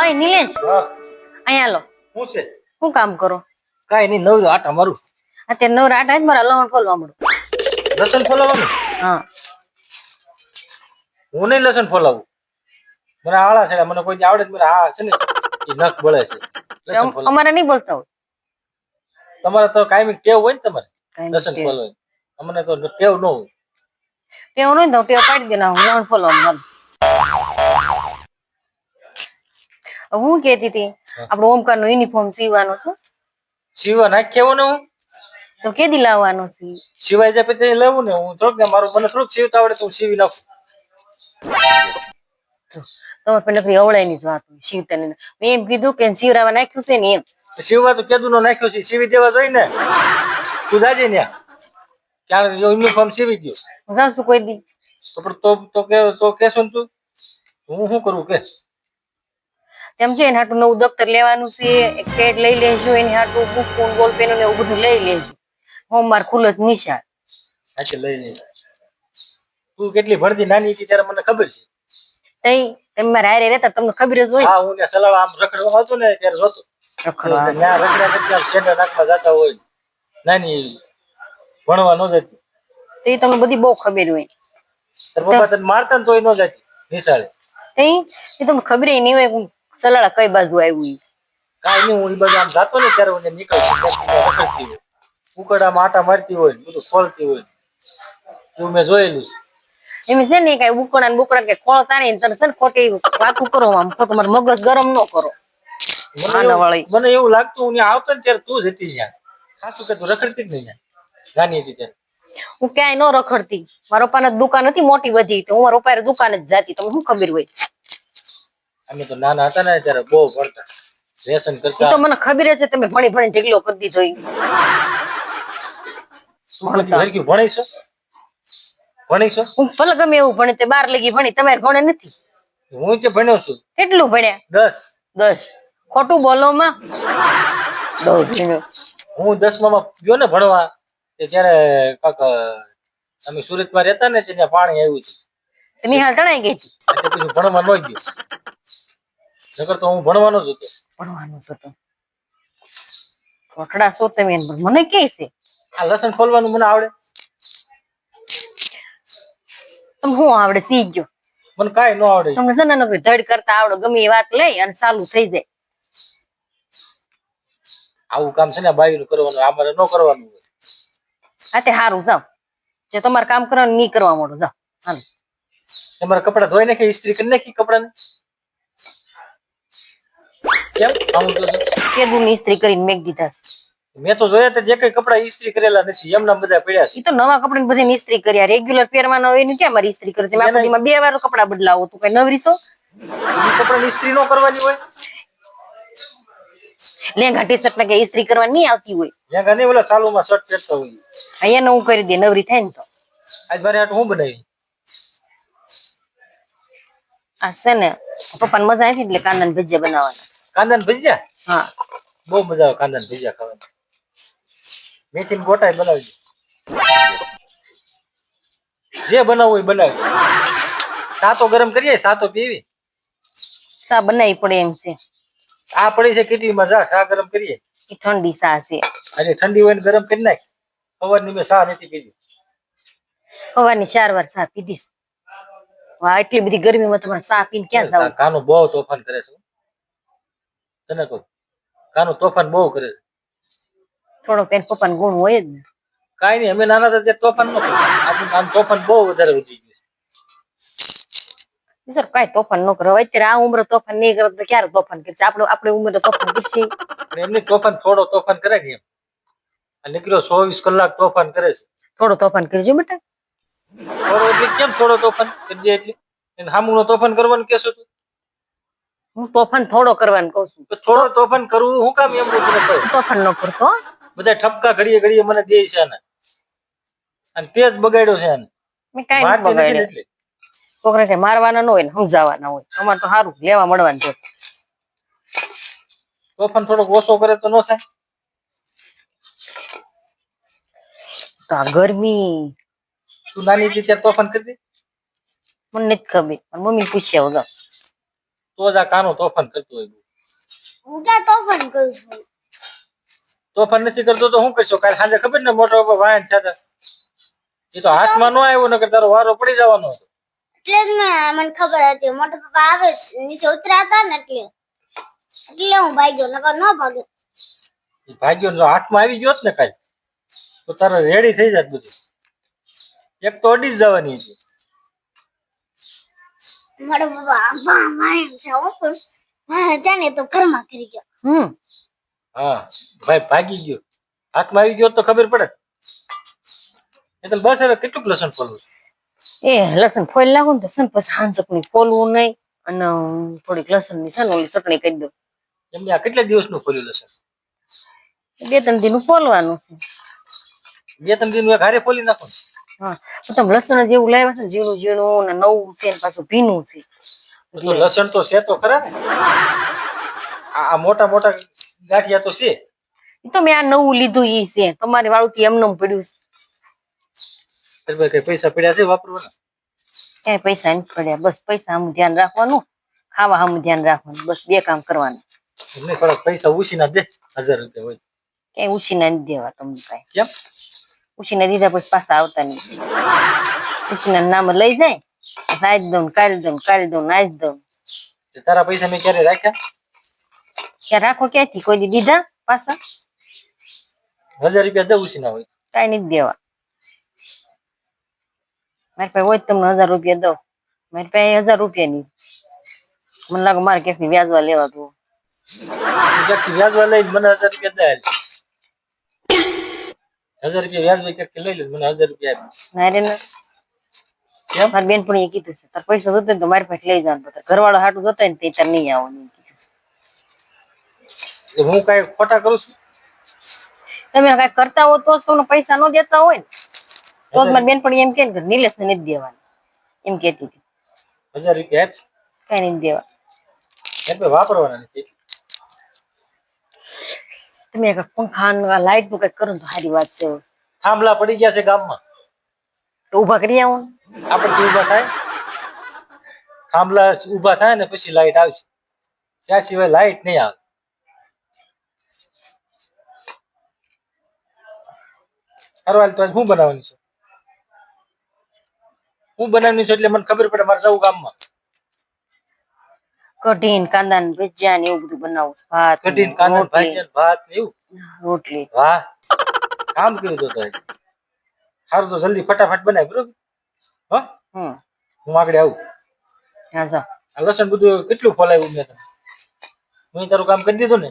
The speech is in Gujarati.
અય નિલેશ. હા. અહીંયા લો શું છે? શું કામ કરો? કાંઈ નહીં નવરો આટા મારું. અત્યારે નવરો આટા જ મારા લવણ ફોલવા મળું લસણ ફોલાવવાનું હા. હું નહીં લસણ ફોલાવું. મને આળા છે મને કોઈ આવડે જ મને આ છે ને એ નખ બળે છે. અમારે નહીં બોલતા હોય. તમારે તો કાયમી ટેવ હોય ને તમારે? લસણ નહીં. ફોલાવે અમને તો ટેવ ન હોય. ટેવ નહીં તો ટેવ પાડી દેના હું લવણ ખોલવા હું કેતી હતી હા. આપણો ઓમકાર નો યુનિફોર્મ સીવાનો છું. સીવા કેવો ને હું? તો કેદી લાવવાનો છે? સિવાય જાય પછી લેવું ને હું થોડુંક ને મારું મને થોડુંક સીવતા આવડે તો હું સીવી નાખું. તમારે પણ નકરી અવળાઈ ની જ વાત હોય નહીં મેં એમ કીધું કે શિવરાવા નાખ્યું છે ને એમ. સીવવા તો કેદું નો નાખ્યું છે સીવી દેવા જોઈ ને. તું જાજે ને ક્યારે યુનિફોર્મ સીવી દો હું જાઉં છું કોઈ દી. તો તો તો કે તો કેશો ને તું હું શું કરું કે? છે એના હાટું નવું દફતર લેવાનું છે એક પેડ લઈ લેજો એની હાટું બુક ફોન બોલ પેન ને એવું બધું લઈ લેજો. હોમવર્ક ખુલ્લો જ નિશાળ. સાચે લઈ લે તું કેટલી ભણતી નાની હતી ત્યારે મને ખબર છે. તઈ તમે મારા હારે રહેતા તમને ખબર જ હોય હા હું ત્યાં સલાહ આમ રખડવા હતો ને ત્યારે જોતો. રખડવા. ત્યાં પછી આમ નાખવા જતા હોય નાની ભણવા ન જતી. તે તમને બધી બહુ ખબર હોય. તાર પપ્પા તને મારતા ને તોય ન જતી નિશાળે. તઈ એ તમને ખબર નહીં હોય સલાડા કઈ બાજુ આવ્યું. કાંઈ નહીં હું બધા આમ જાતો ને ત્યારે હું નીકળતી ઉકડા આટા મારતી હોય બધું ખોલતી હોય એવું મેં જોયેલું છે. એમ છે ને કઈ બુકડા ને બુકડા કે ખોળતા નહીં તને છે ને ખોટી વાતું કરો આમ ખોટું મારું મગજ ગરમ ન કરો. મને એવું- વાળી. મને એવું લાગતું હું ત્યાં આવતો ને ત્યારે તું જ હતી ત્યાં. ખાસું કે તું રખડતી જ નહીં નાની હતી ત્યારે. હું ક્યાંય ન રખડતી. મારા પપ્પાને દુકાન હતી મોટી બધી તો હું મારા પપ્પા દુકાન જ જાતી. તમને શું ખબર હોય? અમે તો નાના હતા ને ત્યારે બહુ ભણતા. વ્યસન કરતા. તો મને ખબર છે તમે ભણી ભણી ઢીકલો કરી દીધો ઈ. તું બધી હરખી ભણીશો ભણીશો હું ભલે ગમે એવું ભણે તે બાર લગી ભણી તમારે ભણે નથી. હું જે ભણ્યો છું? કેટલું ભણ્યા? દસ. દસ. ખોટું બોલો માં. હું દસમા માં ગયો ને ભણવા કે ત્યારે કાક અમે સુરતમાં રહેતા ને ત્યાં પાણી આવ્યું છે નિહાળ તણાઈ ગઈ હતી. પછી ભણવા ન ગયો. નકર તો હું ભણવાનો જ હતો. ભણવાનું જ હતો. કોટડા છો તમે મને કે છે? આ લસણ ખોલવાનું મને આવડે. તમે હું આવડે? સી ગયો. મને કાઈ ન આવડે. તમને છે ને નકરી ધડ કરતા આવડે ગમે એ વાત લઈ અને ચાલુ થઈ જાય. આવું કામ છે ને બાયું કરવાનું અમારે ન કરવાનું હોય. આ તે સારું જાઓ. જે તમારે કામ કરવાનું નહીં કરવા માંડો જાઓ. હાલો. તમારા કપડા ધોઈ નાખી ઇસ્ત્રી કરી નાખી કપડાને? કેમ? આવું તો કે કેદું ઇસ્ત્રી કરીને મેક દીધા છે. મેં તો જોયા તો જે કઈ કપડા ઇસ્ત્રી કરેલા નથી એમના બધા પડ્યા છે. ઈ તો નવા કપડા બધી ઇસ્ત્રી કર્યા. રેગ્યુલર પહેરવાના હોય ને ક્યાં મારી ઇસ્ત્રી કરે તમે આખો દીમાં બે વાર કપડા બદલાવો. તું કઈ નવરી છો? ઇસ્ત્રી નો કરવાની હોય? લેંગા ટી શર્ટ કે ઇસ્ત્રી કરવા નહીં આવતી હોય. લેંગા નહીં ઓલા સાલુમાં શર્ટ પહેરતા હોય. અહીંયા હું કરી દે નવરી થાય ને તો. આજ મારે આટ હું બનાવી? આ છે ને પપ્પાને મજા આવી એટલે કાંદા ભજીયા બનાવવાના. કાંદા ભજીયા? હા. બહુ મજા આવે કાંદા ભજીયા ખાવાની. મેથી ગોટાય બનાવજો. જે બનાવવું એ બનાવજો. સાતો ગરમ કરીએ સાતો પીવી. સા બનાવી પડે એમ છે. આ પડી છે કેટલી મજા સા ગરમ કરીએ. એ ઠંડી સા છે. અરે ઠંડી હોય ને ગરમ કરી નાખ. સવારની મેં સા નથી પીધી. સવારની ચાર વાર સા પીધીશ વાહ એટલી બધી ગરમીમાં તમારે સા પીને ક્યાં જાવ? કાનો બહુ તોફાન કરે છે તને કહું કાનું તોફાન બહુ કરે છે. થોડોક એને પપ્પાને ગુણ હોય જ ને. કાંઈ નહીં અમે નાના હતા ત્યારે તોફાન ન કર્યું આજે આમ તોફાન બહુ વધારે વધી ગયું સર કઈ તોફાન ન કરો. અત્યારે આ ઉંમરે તોફાન નહીં કરો તો ક્યારે તોફાન કરશે? આપણે આપણે ઉંમરે તોફાન કરશે? પણ એમની તોફાન થોડો તોફાન કરે કે એમ? આ નીકળ્યો ચોવીસ કલાક તોફાન કરે છે. થોડો તોફાન કરજો બેટા. થોડો એટલે કેમ થોડો તોફાન કરજે એટલે? એને સામુનો તોફાન કરવાનું કેશો તું? હું તોફાન થોડો કરવાનું કઉ છું. થોડો તોફાન કરવું હું કામ એમ તને તોફાન ન કરતો. બધા ઠપકા ઘડીએ ઘડીએ મને દે છે ને અને તે જ બગાડ્યો છે મેં કાંઈ નથી નથી બગાડ્યું. છોકરાને મારવાના ન હોય ને સમજાવવાના હોય. અમારે તો સારું લેવા મળવાનું છે. તોફાન થોડોક ઓછો કરે તો ન થાય. તો આ ગરમી. તું નાની હતી ત્યારે તોફાન કરતી? મને નથી ખબર. મમ્મી પૂછ્યા વગર. તો જ આ કાનો તોફાન કરતો હોય હું ક્યાં તોફાન કરું છું? તોફાન નથી કરતો તો શું કરશો? કાલે સાંજે ખબર ને મોટો બાપા વાહન થતા એ તો હાથમાં ન આવ્યો નકર તારો વારો પડી જવાનો હતો. એટલે જ મને ખબર હતી. મોટો પપ્પા આવે નીચે ઉતરાતા ને એટલે. એટલે હું ભાગ્યો નકર ન ભાગ્યો. ભાગ્યો ને હાથમાં આવી ગયો જ ને કાંઈ તો તારે રેડી થઈ જાત બધું. એક તો અડી જ જવાની હતી. મારા પપ્પા આમાં છે હો જાને તો ઘરમાં કરી ગયો હમ. હા ભાઈ ભાગી ગયો. હાથમાં આવી ગયો તો ખબર પડે. બસ હવે કેટલું લસણ ફોલવું એ લસણ ફોલ નાખો ને તો સન પછી હાંસ ચટણી ફોલવું નહીં અને થોડીક લસણની ને ઓલી ચટણી કરી દો એમને આ કેટલા દિવસનું ફોલ્યું લસણ? બે ત્રણ દિનનું ફોલવાનું છે. બે ત્રણ દિન એક હારે ફોલી નાખો ને. હા તો તમે લસણ જેવું લાવ્યા છે ને ઝીણું ઝીણું ને નવું છે ને પાછું ભીનું છે. તો લસણ તો છે તો ખરા ને. આ મોટા મોટા ગાંઠિયા તો છે. તો મેં આ નવું લીધું ઈ છે. તમારી વાળું થી એમનેમ પડ્યું છે. પાસે પડ્યા છે વાપરવાના? ક્યાંય પૈસા નથી પડ્યા. બસ પૈસા આમ ધ્યાન રાખવાનું ખાવા આમ ધ્યાન રાખવાનું. બસ બે કામ કરવાનું. પૈસા ઉછી પૈસા ઉછીના દે હજાર રૂપિયા હોય. ક્યાંય ઉછીના નથી દેવા તમને કઈ. કેમ? ઉછીના દીધા પછી પાછા આવતા નહીં. ઉછીના નામ લઈ જાય. આજ દઉં કાઢી દઉં કાઢી દઉં આજ દઉં. તે તારા પૈસા મેં ક્યારે રાખ્યા? ક્યાં રાખો ક્યાંથી? કોઈ દી દીધા પાછા? હજાર રૂપિયા દે ઉછીના હોય. કાંઈ નથી દેવા. મારી પાસે હોય તો તમને હજાર રૂપિયા દઉં. મારી પાસે હજાર રૂપિયા ની મને લાગે મારે ક્યાંકથી વ્યાજવા લેવા તો. તું ક્યાંકથી વ્યાજવા લઈને મને હજાર રૂપિયા દે. હાલ. હજાર રૂપિયા વ્યાજવા ક્યાંકથી લઈ લે મને હજાર રૂપિયા આપ. મારે ને કેમ? મારી બેનપણીએ કીધું છે તાર પૈસા જોતા તો મારી પાસે લઈ જવાનું તાર ઘરવાળો હાટું જોતો ને તે તાર નહીં આવવાનું કીધું હું કઈ ખોટા કરું છું? તમે કઈ કરતા હો તો તમને પૈસા ન દેતા હોય ને. તો જ મારી બેનપણી એમ કે ને કે નિલેશને નથી દેવાનું. એમ કેતી હતી. હજાર રૂપિયા કઈ નહીં દેવા વાપરવાના નથી. તમે પંખા લાઈટનું કઈ કરો ને તો સારી વાત છે. થાંભલા પડી ગયા છે ગામમાં. તો ઊભા કરી આવું. આપણે ઊભા થાય. થાંભલા ઊભા થાય ને પછી લાઈટ આવશે. ત્યાં સિવાય લાઈટ નહીં આવે. હરવાલ તો શું બનાવવાની છે? હું બનાવવાની છે એટલે મને ખબર પડે મારે જવું ગામમાં. કઢી ને કાંદા ને ભજીયા ને એવું બધું બનાવું છું. ભાત કઢીન કાંદા રોટલી, ભજીયા ને ભાત ને એવું? રોટલી. વાહ. કામ કેવું તો સારું તો જલ્દી ફટાફટ બનાય બરોબર? હ? હ હું આગળ આવું. હા જા. લસણ બધું કેટલું ફોલાવ્યું મેં તમે હું તારું કામ કરી દીધું ને?